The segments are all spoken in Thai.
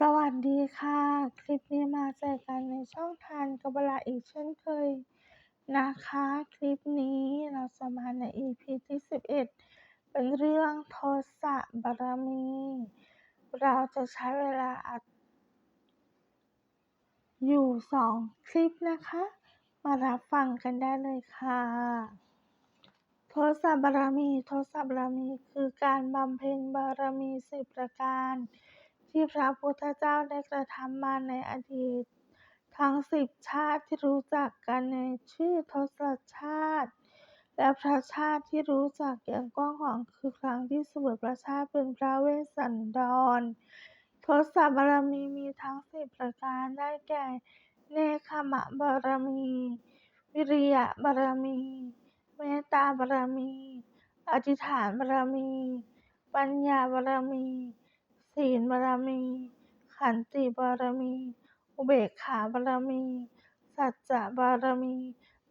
สวัสดีค่ะ คลิปนี้มาเจอกันในช่องทานกบลาอีกเช่นเคยนะคะ คลิปนี้เราจะมาใน EP ที่ 11 เป็นเรื่องโทสะบารมี เราจะใช้เวลาอัดอยู่สองคลิปนะคะ มารับฟังกันได้เลยค่ะ โทสะบารมี โทสะบารมีคือการบำเพ็ญบารมีสิบประการ ที่พระพุทธเจ้าได้กระทำมาในอดีต ทั้งสิบชาติที่รู้จักกันในชื่อทศชาติ และพระชาติที่รู้จักอย่างกว้างขวางคือครั้งที่สวยพระชาติเป็นพระเวสสันดร ทศบารมีมีทั้งสิบประการได้แก่ เนคขมะบารมี วิริยะบารมี เมตตาบารมี อธิษฐานบารมี ปัญญาบารมี ศีลบารมี ขันติบารมี อุเบกขาบารมี สัจจะบารมี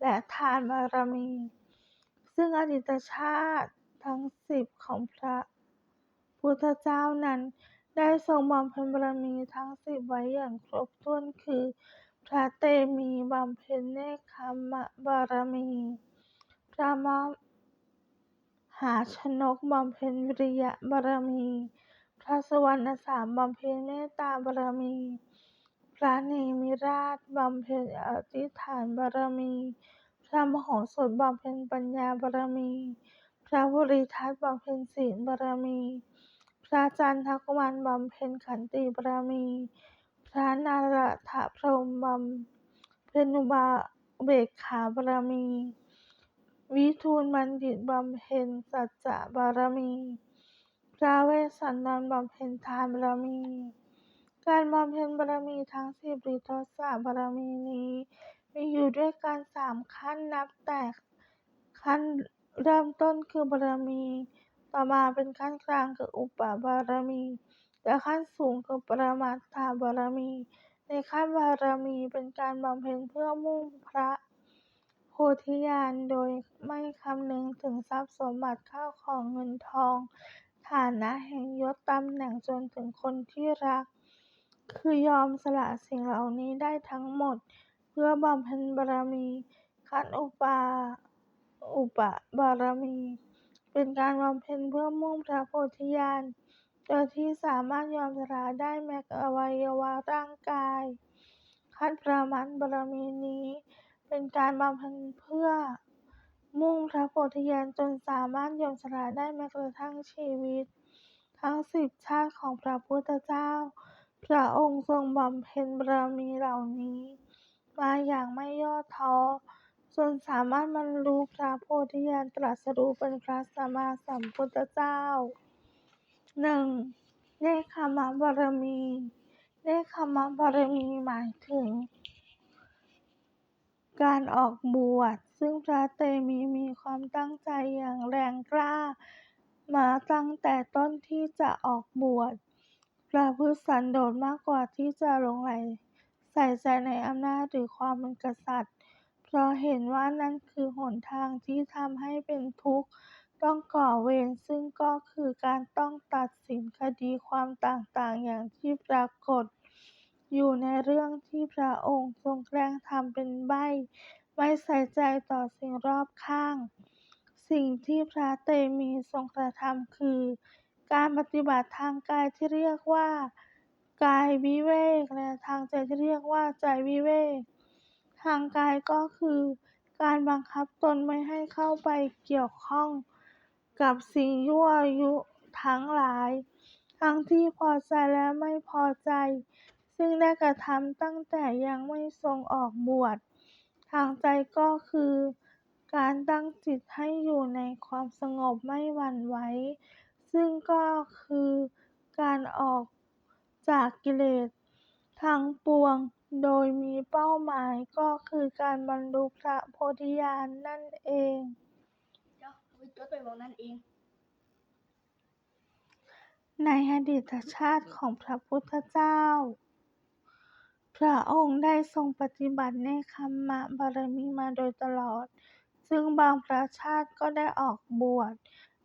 และทานบารมี ซึ่งอดีตชาติทั้งสิบของพระพุทธเจ้านั้น ได้ทรงบำเพ็ญบารมีทั้งสิบไว้อย่างครบถ้วนคือ พระเตมีบำเพ็ญเนคขมะบารมี พระมหาชนกบำเพ็ญวิริยะบารมี พระสุวรรณสามบำเพ็ญเมตตาบารมี พระเนมิราชบำเพ็ญอธิษฐานบารมี พระมโหสถบำเพ็ญปัญญาบารมี พระภูริทัตบำเพ็ญศีลบารมี พระจันทกุมารบำเพ็ญขันติบารมี พระนารถพรหมบำเพ็ญอุบาเบกขาบารมี วิทูลบัณฑิตบำเพ็ญสัจจะบารมี พระเวสสันดรบำเพ็ญทานบารมี การบำเพ็ญบารมีทั้งสิบหรือทศบารมีนี้ มีอยู่ด้วยกันสามขั้นนับแต่ขั้นเริ่มต้นคือบารมี ต่อมาเป็นขั้นกลางคืออุปบารมีและขั้นสูงคือปรมาตถบารมี ในขั้นบารมีเป็นการบำเพ็ญเพื่อมุ่งพระโพธิญาณโดยไม่คำนึงถึงทรัพย์สมบัติข้าวของเงินทอง ฐานะแห่งยศตำแหน่งจนถึงคนที่รัก คือยอมสละสิ่งเหล่านี้ได้ทั้งหมด เพื่อบำเพ็ญบารมี ขั้นอุปา อุปบารมี เป็นการบำเพ็ญเพื่อมุ่งพระโพธิญาณโดยที่สามารถยอมสละได้แม้อวัยวะร่างกาย ขั้นประมัตถบารมีนี้ เป็นการบำเพ็ญเพื่อ มุ่งพระโพธิญาณจนสามารถยอมสละได้แม้กระทั่งชีวิต ทั้งสิบชาติของพระพุทธเจ้า พระองค์ทรงบำเพ็ญบารมีเหล่านี้ มาอย่างไม่ย่อท้อจนสามารถบรรลุพระโพธิญาณตรัสรู้เป็นพระสัมมาสัมพุทธเจ้าหนึ่งเนคขมบารมีเนคขมบารมีหมายถึง การออกบวช ซึ่งพระเตมีมีความตั้งใจอย่างแรงกล้า มาตั้งแต่ต้นที่จะออกบวชประพฤติสันโดษมากกว่าที่จะหลงใหลใส่ใจในอำนาจหรือความเป็นกษัตริย์ เพราะเห็นว่านั่นคือหนทางที่ทำให้เป็นทุกข์ต้องก่อเวรซึ่งก็คือการต้องตัดสินคดีความต่างๆ อย่างที่ปรากฏ อยู่ในเรื่องที่พระองค์ทรงแกล้งทำเป็นใบ ไม่ใส่ใจต่อสิ่งรอบข้าง สิ่งที่พระเตมีทรงกระทำคือ การปฏิบัติทางกายที่เรียกว่า กายวิเวกและทางใจที่เรียกว่าใจวิเวก ทางกายก็คือ การบังคับตนไม่ให้เข้าไปเกี่ยวข้อง กับสิ่งยั่วยุทั้งหลาย ทั้งที่พอใจและไม่พอใจ ซึ่งได้กระทำตั้งแต่ยังไม่ทรงออกบวช ทางใจก็คือ การตั้งจิตให้อยู่ในความสงบไม่หวั่นไหว ซึ่งก็คือการออกจากกิเลสทั้งปวงโดยมีเป้าหมายก็คือการบรรลุพระโพธิญาณนั่นเองเดี๋ยววิจดไปบอกนั่นเอง ในอดีตชาติของพระพุทธเจ้า พระองค์ได้ทรงปฏิบัติเนคขมมะบารมีมาโดยตลอด ซึ่งบางพระชาติก็ได้ออกบวชบ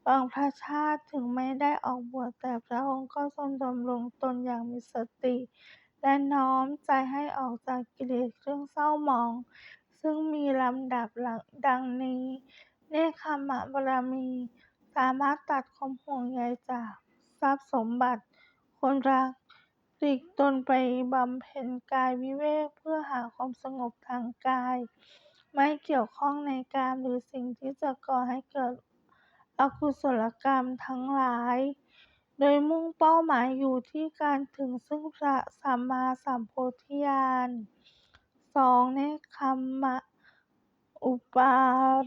บางพระชาติถึงไม่ได้ออกบวชแต่พระองค์ก็ทรงดำรงตนอย่างมีสติ และน้อมใจให้ออกจากกิเลสเครื่องเศร้าหมอง ซึ่งมีลำดับหลังดังนี้เนคขมะบารมีสามารถตัดความห่วงใยจากทรัพย์สมบัติ คนรัก ปลีกตนไปบำเพ็ญกายวิเวกเพื่อหาความสงบทางกาย ไม่เกี่ยวข้องในกามหรือสิ่งที่จะก่อให้เกิดอกุศลกรรมทั้งหลาย โดยมุ่งเป้าหมายอยู่ที่การถึงซึ่งพระสัมมาสัมโพธิญาณสองเนคขมะอุปา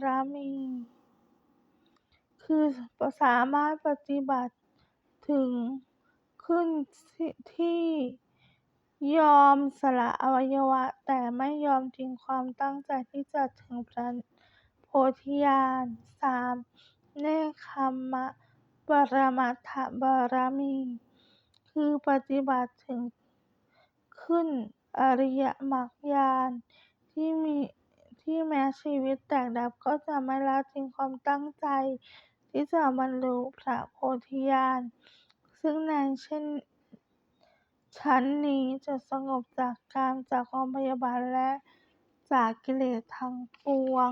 รมี คือสามารถปฏิบัติถึง ขึ้นที่ยอมสละอวัยวะ แต่ไม่ยอมทิ้งความตั้งใจที่จะถึงพระโพธิญาณสามเนคขมะปรมัตถบารมี คือปฏิบัติถึงขึ้นอริยมรรคญาณที่มีที่แม้ชีวิตแตกดับก็จะไม่ละทิ้งความตั้งใจ ที่จะบรรลุพระโพธิญาณ ซึ่งในเช่นชั้นนี้จะสงบจากกามจากความพยาบาทและจากกิเลสทั้งปวง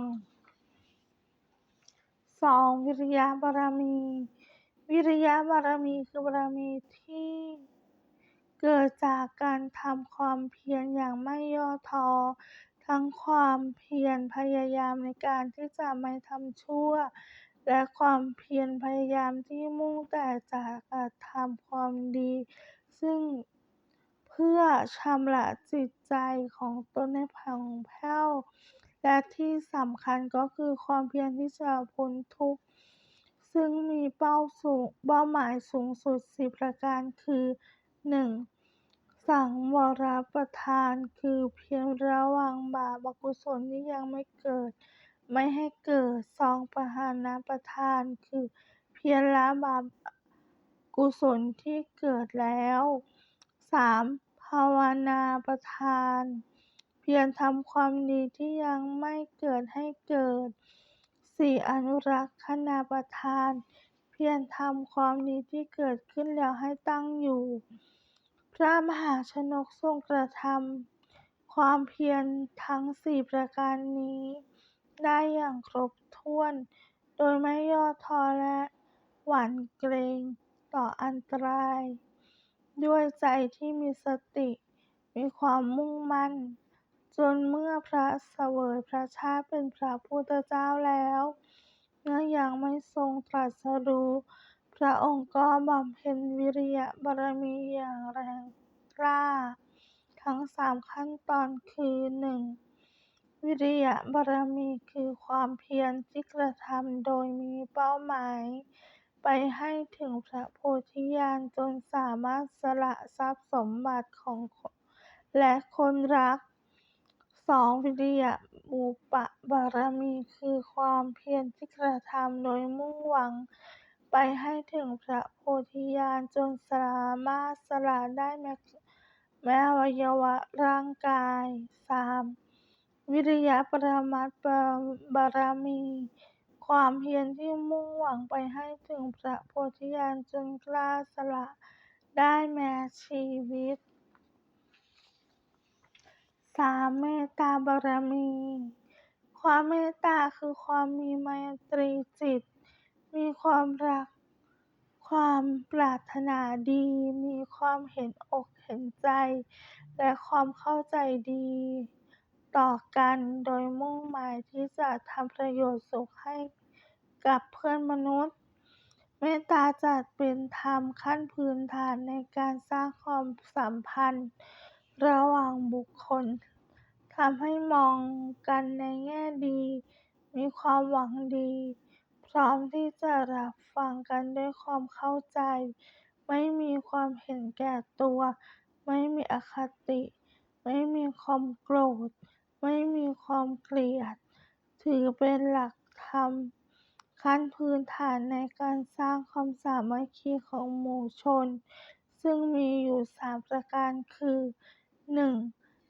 สองวิริยะบารมี วิริยะบารมีคือบารมีที่เกิดจากการทำความเพียรอย่างไม่ย่อท้อทั้งความเพียรพยายามในการที่จะไม่ทำชั่ว และความเพียรพยายามที่มุ่งแต่จะกระทำความดี ซึ่งเพื่อชำระจิตใจของตนให้ผ่องแผ้ว และที่สำคัญก็คือความเพียรที่จะพ้นทุกข์ซึ่งมีเป้าสูงเป้าหมายสูงสุดสี่ประการคือหนึ่งสังวรประทานคือเพียรระวังบาปอกุศลที่ยังไม่เกิด ไม่ให้เกิด สอง ประหานประทาน คือเพียรละบาปกุศลที่เกิดแล้ว สามภาวนาประทาน เพียรทำความดีที่ยังไม่เกิดให้เกิดสี่อนุรักษณาประทาน เพียรทำความดีที่เกิดขึ้นแล้วให้ตั้งอยู่ พระมหาชนกทรงกระทำความเพียรทั้งสี่ประการนี้ ได้อย่างครบถ้วน โดยไม่ย่อท้อและหวั่นเกรงต่ออันตราย ด้วยใจที่มีสติ มีความมุ่งมั่น จนเมื่อพระเสวยพระชาติเป็นพระพุทธเจ้าแล้วเมื่อยังไม่ทรงตรัสรู้ พระองค์ก็บำเพ็ญวิริยะบารมีอย่างแรงกล้า ทั้งสามขั้นตอนคือหนึ่ง วิริยะบารมีคือความเพียรที่กระทำโดยมีเป้าหมาย ไปให้ถึงพระโพธิญาณจนสามารถสละทรัพย์สมบัติของและคนรักสองวิริยะอุปบารมีคือความเพียรที่กระทำโดยมุ่งหวัง ไปให้ถึงพระโพธิญาณจนสามารถสละได้แม้แม้อวัยวะร่างกายสาม วิริยะ ปรมัตถบารมี ความเพียรที่มุ่งหวังไปให้ถึงพระโพธิญาณจนกล้าสละได้แม้ชีวิตสามเมตตาบารมี ความเมตตาคือความมีไมตรีจิต มีความรัก ความปรารถนาดี มีความเห็นอกเห็นใจ และความเข้าใจดี ต่อกันโดยมุ่งหมายที่จะทำประโยชน์สุขให้กับเพื่อนมนุษย์ เมตตาจัดเป็นธรรมขั้นพื้นฐานในการสร้างความสัมพันธ์ ระหว่างบุคคลทำให้มองกันในแง่ดี มีความหวังดี พร้อมที่จะรับฟังกันด้วยความเข้าใจ ไม่มีความเห็นแก่ตัว ไม่มีอคติ ไม่มีความโกรธ ความเกลียด ถือเป็นหลักธรรมขั้นพื้นฐานในการสร้างความสามัคคีของหมู่ชน ซึ่งมีอยู่สามประการคือหนึ่ง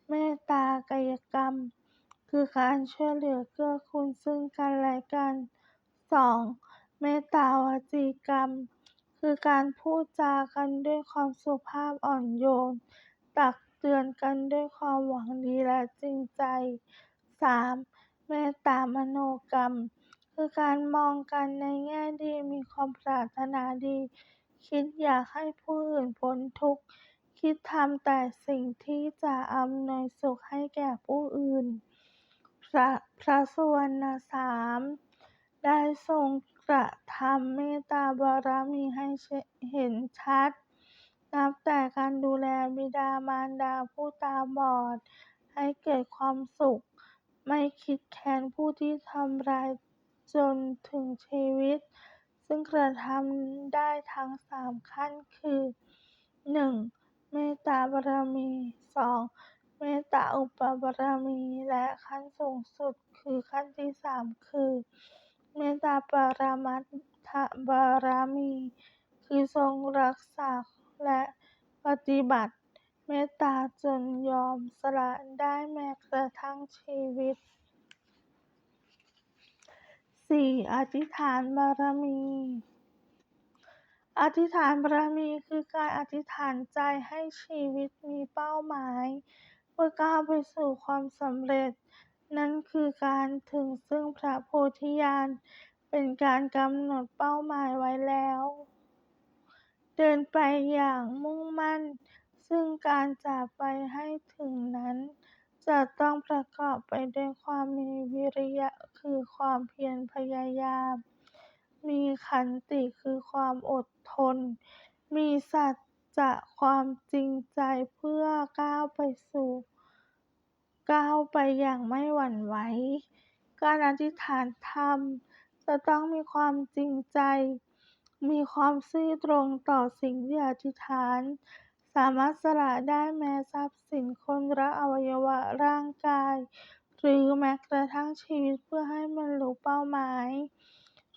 เมตตากายกรรม คือการช่วยเหลือเกื้อกูลซึ่งกันและกันสองเมตตาวจีกรรม คือการพูดจากันด้วยความสุภาพอ่อนโยน ตักเตือนกันด้วยความหวังดีและจริงใจ 3. เมตตามโนกรรม คือการมองกันในแง่ดีมีความปรารถนาดี คิดอยากให้ผู้อื่นพ้นทุกข์ คิดทำแต่สิ่งที่จะอำนวยสุขให้แก่ผู้อื่น พระพระสุวรรณสามได้ทรงกระทำเมตตาบารมีให้เห็นชัด นับแต่การดูแลบิดามารดาผู้ตาบอด ให้เกิดความสุข ไม่คิดแค้นผู้ที่ทำร้ายจนถึงชีวิต ซึ่งกระทำได้ทั้งสามขั้นคือ 1. เมตตาบารมี 2. เมตตาอุปบารมี และขั้นสูงสุดคือขั้นที่สามคือ เมตตาปรมัตถบารมี คือทรงรักษาและปฏิบัติ เมตตาจนยอมสละได้แม้กระทั่งชีวิต 4. อธิษฐานบารมี อธิษฐานบารมีคือการอธิษฐานใจให้ชีวิตมีเป้าหมาย เพื่อก้าวไปสู่ความสำเร็จ นั่นคือการถึงซึ่งพระโพธิญาณเป็นการกำหนดเป้าหมายไว้แล้ว เดินไปอย่างมุ่งมั่น ซึ่งการจะไปให้ถึงนั้น จะต้องประกอบไปด้วยความมีวิริยะ คือความเพียรพยายาม มีขันติคือความอดทน มีสัจจะความจริงใจเพื่อก้าวไปสู่ก้าวไปอย่างไม่หวั่นไหว การอธิษฐานธรรม จะต้องมีความจริงใจ มีความซื่อตรงต่อสิ่งที่อธิษฐาน สามารถสละได้แม้ทรัพย์สิน คนรัก อวัยวะร่างกาย หรือแม้กระทั่งชีวิตเพื่อให้บรรลุเป้าหมาย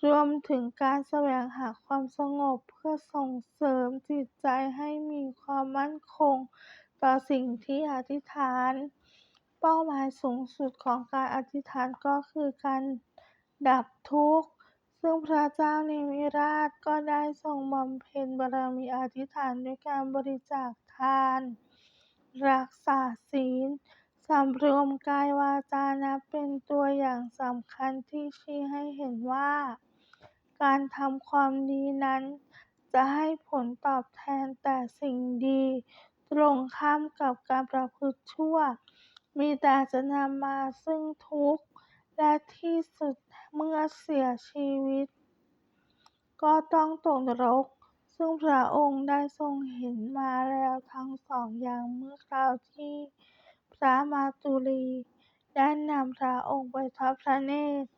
รวมถึงการแสวงหาความสงบเพื่อส่งเสริมจิตใจให้มีความมั่นคง ต่อสิ่งที่อธิษฐาน เป้าหมายสูงสุดของการอธิษฐานก็คือการดับทุกข์ ซึ่งพระเจ้าเนมิราชก็ได้ทรงบำเพ็ญบารมีอธิษฐานด้วยการบริจาคทาน รักษาศีลสำรวมกายวาจานับเป็นตัวอย่างสำคัญที่ชี้ให้เห็นว่า การทำความดีนั้น จะให้ผลตอบแทนแต่สิ่งดี ตรงข้ามกับการประพฤติชั่ว มีแต่จะนำมาซึ่งทุกข์และที่สุด เมื่อเสียชีวิต ก็ต้องตกนรก ซึ่งพระองค์ได้ทรงเห็นมาแล้วทั้งสองอย่างเมื่อคราวที่พระมาตุลีได้นำพระองค์ไปทอดพระเนตร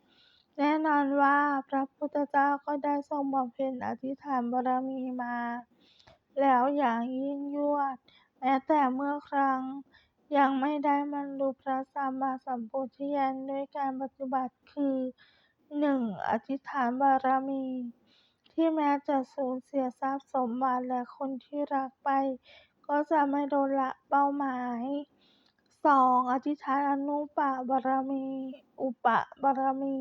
แน่นอนว่าพระพุทธเจ้าก็ได้ทรงบำเพ็ญอธิษฐานบารมีมา แล้วอย่างยิ่งยวดแม้แต่เมื่อครั้งยังไม่ได้บรรลุพระสัมมาสัมโพธิญาณด้วยการปฏิบัติคือ หนึ่งอธิษฐานบารมี ที่แม้จะสูญเสียทรัพย์สมบัติและคนที่รักไป ก็จะไม่ลดนละเป้าหมายสองอธิษฐานอนุปบารมี อุปบารมี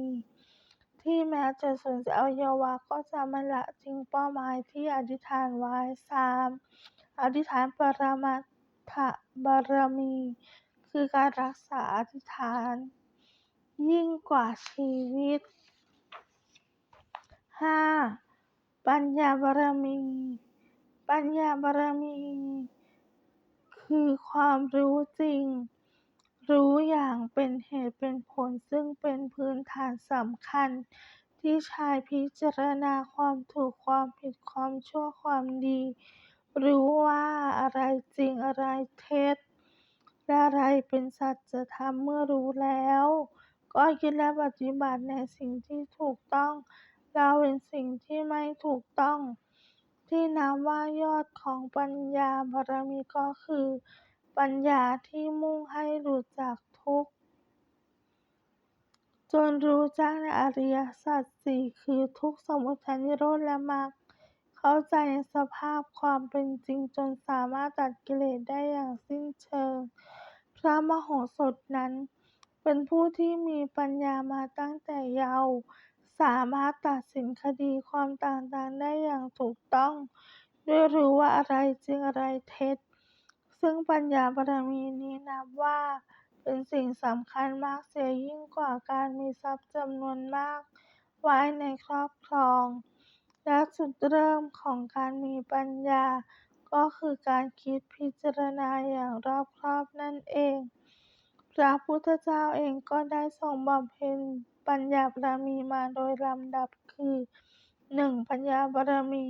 ที่แม้จะสูญเสียอวัยวะก็จะไม่ละทิ้งเป้าหมายที่อธิษฐานไว้สามอธิษฐานปรมัตถบารมี คือการรักษาอธิษฐาน ยิ่งกว่าชีวิตห้าปัญญาบารมี ปัญญาบารมี คือความรู้จริง รู้อย่างเป็นเหตุเป็นผลซึ่งเป็นพื้นฐานสำคัญ ที่ใช้พิจารณาความถูกความผิดความชั่วความดี รู้ว่าอะไรจริงอะไรเท็จและอะไรเป็นสัจธรรมเมื่อรู้แล้ว ก็คิดและปฏิบัติในสิ่งที่ถูกต้องละเว้นสิ่งที่ไม่ถูกต้อง ที่นับว่ายอดของปัญญาบารมีก็คือ ปัญญาที่มุ่งให้หลุดจากทุกข์จนรู้แจ้งในอริยสัจสี่คือทุกขสมุทัยนิโรธและมรรคเข้าใจในสภาพความเป็นจริงจนสามารถตัดกิเลสได้อย่างสิ้นเชิง พระมโหสถนั้น เป็นผู้ที่มีปัญญามาตั้งแต่เยาว์ สามารถตัดสินคดีความต่างๆได้อย่างถูกต้อง ด้วยรู้ว่าอะไรจริงอะไรเท็จ ซึ่งปัญญาบารมีนี้นับว่า เป็นสิ่งสำคัญมากเสียยิ่งกว่าการมีทรัพย์จำนวนมาก ไว้ในครอบครอง และจุดเริ่มของการมีปัญญา ก็คือการคิดพิจารณาอย่างรอบคอบนั่นเอง พระพุทธเจ้าเองก็ได้ทรงบำเพ็ญปัญญาบารมีมาโดยลำดับคือ 1. ปัญญาบารมี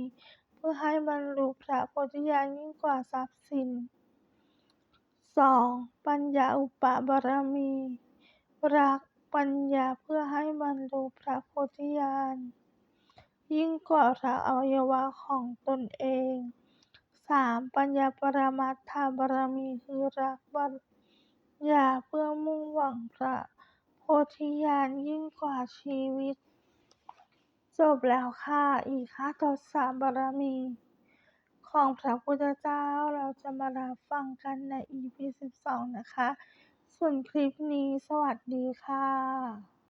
เพื่อให้บรรลุพระโพธิญาณยิ่งกว่าทรัพย์สิน 2. ปัญญาอุปบารมี รักปัญญาเพื่อให้บรรลุพระโพธิญาณยิ่งกว่ารักอวัยวะของตนเอง 3. ปัญญาปรมัตถบารมีคือรัก อย่าเพื่อมุ่งหวังพระโพธิญาณยิ่งกว่าชีวิต จบแล้วค่ะ อีกห้าทศบารมี ของพระพุทธเจ้าเราจะมารับฟังกันใน EP 12 นะคะ ส่วนคลิปนี้สวัสดีค่ะ